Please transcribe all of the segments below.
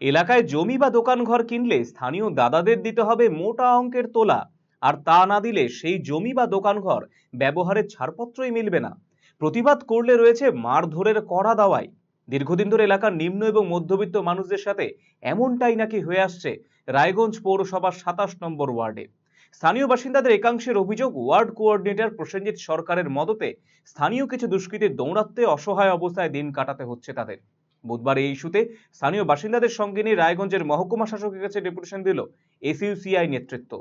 এলাকায় জমি বা দোকান ঘর কিনলে স্থানীয় দাদাদের দিতে হবে মোটা অঙ্কের তোলা। আর তা না দিলে সেই জমি বা দোকান ঘর ব্যবহারের ছাড়পত্রই মিলবে না। প্রতিবাদ করলে রয়েছে মারধরের কড়া দাওয়াই। দীর্ঘদিন ধরে এলাকার নিম্ন এবং মধ্যবিত্ত মানুষদের সাথে এমনটাই নাকি হয়ে আসছে রায়গঞ্জ পৌরসভার সাতাশ নম্বর ওয়ার্ডে। স্থানীয় বাসিন্দাদের একাংশের অভিযোগ, ওয়ার্ড কোঅর্ডিনেটর প্রসেনজিৎ সরকারের মদতে স্থানীয় কিছু দুষ্কৃতীর দৌড়াত্মে অসহায় অবস্থায় দিন কাটাতে হচ্ছে তাদের। বুধবার এই ইস্যুতে স্থানীয় বাসিন্দাদের সঙ্গে নিয়ে রায়গঞ্জের মহকুমা শাসকের কাছে ডেপুটেশন দিল এসইউসিআই নেতৃত্ব।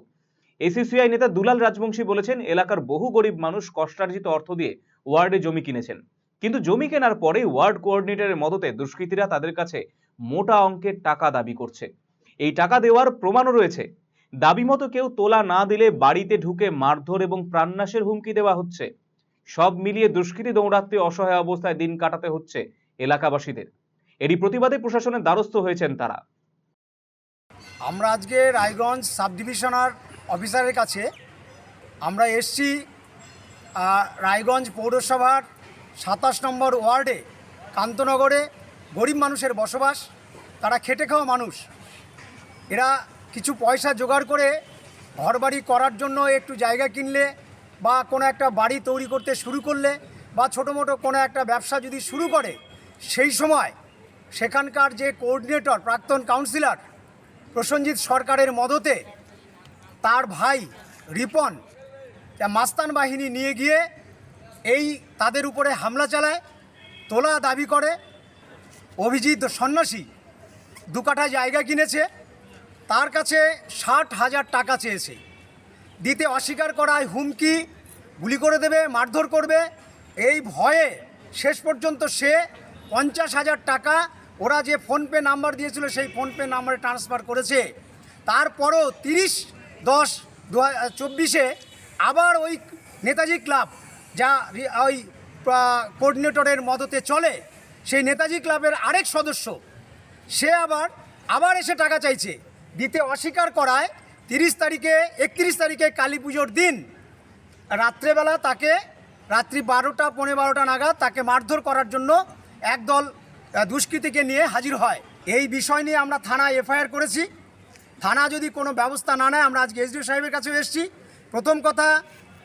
এসইউসিআই নেতা দুলাল রাজবংশী বলেছেন, এলাকার বহু গরিব মানুষ কষ্টার্জিত অর্থ দিয়ে ওয়ার্ডে জমি কিনেছেন। কিন্তু জমি কেনার পরে ওয়ার্ড কোঅর্ডিনেটরের মদতে দুষ্কৃতীরা তাদের কাছে মোটা অঙ্কের টাকা দাবি করছে। এই টাকা দেওয়ার প্রমাণও রয়েছে। দাবি মতো কেউ তোলা না দিলে বাড়িতে ঢুকে মারধর এবং প্রাণনাশের হুমকি দেওয়া হচ্ছে। সব মিলিয়ে দুষ্কৃতী দৌড়াত্মে অসহায় অবস্থায় দিন কাটাতে হচ্ছে এলাকাবাসীদের। এরই প্রতিবাদে প্রশাসনের দ্বারস্থ হয়েছেন তারা। আমরা আজকে রায়গঞ্জ সাব ডিভিশনার অফিসারের কাছে আমরা এসছি রায়গঞ্জ পৌরসভার সাতাশ নম্বর ওয়ার্ডে, কান্তনগরে গরিব মানুষের বসবাস, তারা খেটে খাওয়া মানুষ। এরা কিছু পয়সা জোগাড় করে ঘরবাড়ি করার জন্য একটু জায়গা কিনলে বা কোনো একটা বাড়ি তৈরি করতে শুরু করলে বা ছোটো মোটো কোনো একটা ব্যবসা যদি শুরু করে, সেই সময় সেখানকার যে কোঅর্ডিনেটর প্রাক্তন কাউন্সিলর প্রসেনজিৎ সরকারের মদতে তার ভাই রিপন মাস্তান বাহিনী নিয়ে গিয়ে এই তাদের উপরে হামলা চালায়, তোলা দাবি করে। অভিজিৎ সন্ন্যাসী দু কাঠা জায়গা কিনেছে, তার কাছে ষাট হাজার টাকা চেয়েছে। দিতে অস্বীকার করায় হুমকি, গুলি করে দেবে, মারধর করবে। এই ভয়ে শেষ পর্যন্ত সে পঞ্চাশ হাজার টাকা ওরা যে ফোনপে নাম্বার দিয়েছিল, সেই ফোনপে নাম্বারে ট্রান্সফার করেছে। তারপরও তিরিশ দশ দু চব্বিশে আবার ওই নেতাজি ক্লাব, যা ওই কোঅর্ডিনেটরের মদতে চলে, সেই নেতাজি ক্লাবের আরেক সদস্য, সে আবার আবার এসে টাকা চাইছে। দিতে অস্বীকার করায় তিরিশ তারিখে, একত্রিশ তারিখে কালী পুজোর দিন, রাত্রেবেলা তাকে, রাত্রি বারোটা পনেরো বারোটা নাগাদ তাকে মারধর করার জন্য একদল দুষ্কৃতীকে নিয়ে হাজির হয়। এই বিষয় নিয়ে আমরা থানায় এফআইআর করেছি। থানা যদি কোনো ব্যবস্থা না নেয়, আমরা আজকে এসডিও সাহেবের কাছেও এসেছি। প্রথম কথা,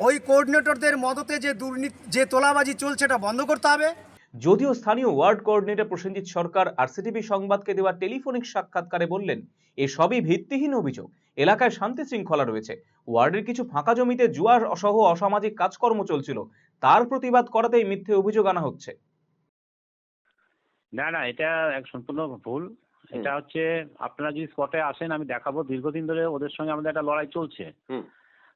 ওই কোঅর্ডিনেটরদের মদতে যে দুর্নীতি, যে তোলাবাজি চলছে, এটা বন্ধ করতে হবে। যদিও স্থানীয় ward coordinator Prasenjit Sarkar RCTV সংবাদকে দেওয়া টেলিফোনিক সাক্ষাৎকারে বললেন, এসবই ভিত্তিহীন অভিযোগ। এলাকায় শান্তি শৃঙ্খলা রয়েছে। ওয়ার্ডের কিছু ফাঁকা জমিতে জুয়ার সহ অসামাজিক কাজকর্ম চলছিল। তার প্রতিবাদ করাতেই মিথ্যে অভিযোগ আনা হচ্ছে। না না এটা এক সম্পূর্ণ ভুল। এটা হচ্ছে আপনারা যদি স্পটে আসেন আমি দেখাবো দীর্ঘদিন ধরে ওদের সঙ্গে আমাদের একটা লড়াই চলছে।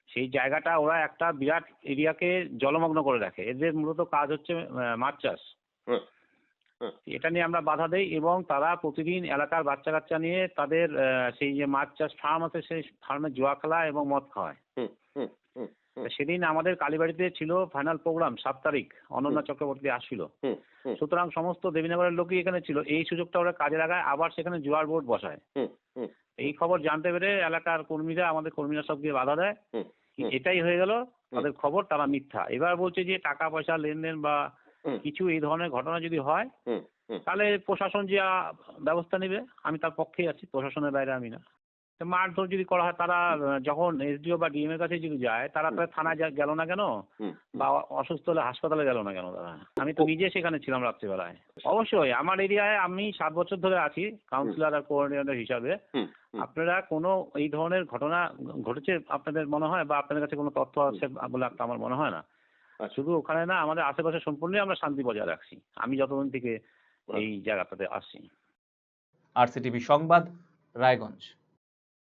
সেই জায়গাটা ওরা একটা বিরাট এরিয়াকে জলমগ্ন করে রাখে। এদের মূলত কাজ হচ্ছে মাছ চাষ। এটা নিয়ে আমরা বাধা দেই এবং তারা প্রতিদিন এলাকার বাচ্চা কাচ্চা নিয়ে তাদের সেই যে মাছ চাষ ফার্ম আছে সেই ফার্মে জুয়া খেলা এবং মদ খাওয়ায়। সেদিন আমাদের কালীবাড়িতে ছিল ফাইনাল প্রোগ্রাম সাত তারিখ অনন্যা চক্রবর্তী আসছিল। সুতরাং সমস্ত দেবীনগরের লোকই এখানে ছিল। এই সুযোগটা ওরা কাজে লাগায় আবার সেখানে জুয়ার বোর্ড বসায়। এই খবর জানতে পেরে এলাকার কর্মীরা আমাদের কর্মীরা সব গিয়ে বাধা দেয়। এটাই হয়ে গেল তাদের খবর তারা মিথ্যা। এবার বলছে যে টাকা পয়সা লেনদেন বা কিছু এই ধরনের ঘটনা যদি হয়। তাহলে প্রশাসন যে ব্যবস্থা নেবে আমি তার পক্ষেই আছি প্রশাসনের বাইরে আমি না। মারধর যদি করা হয় তারা যখন এসডিও বা ডিএম এর কাছে যদি যায় তারা তাহলে থানায় গেল না কেন? বা অসুস্থ হলে হাসপাতালে গেল না কেন তারা? আমি তো নিজে সেখানে ছিলাম রাত্রিবেলায়। অবশ্যই আমার এরিয়ায় আমি সাত বছর ধরে আছি কাউন্সিলর আর কোঅর্ডিনেটর হিসাবে। আপনারা কোনো এই ধরনের ঘটনা ঘটেছে আপনাদের মনে হয়? বা আপনাদের কাছে কোনো তথ্য আছে বলে একটা আমার মনে হয় না? আচ্ছা। শুধু ওখানে না আমাদের আশেপাশে সম্পূর্ণই আমরা শান্তি বজায় রাখছি। আমি যতদিন থেকে এই জায়গাটাতে আসছি আরসিটিভি সংবাদ রায়গঞ্জ।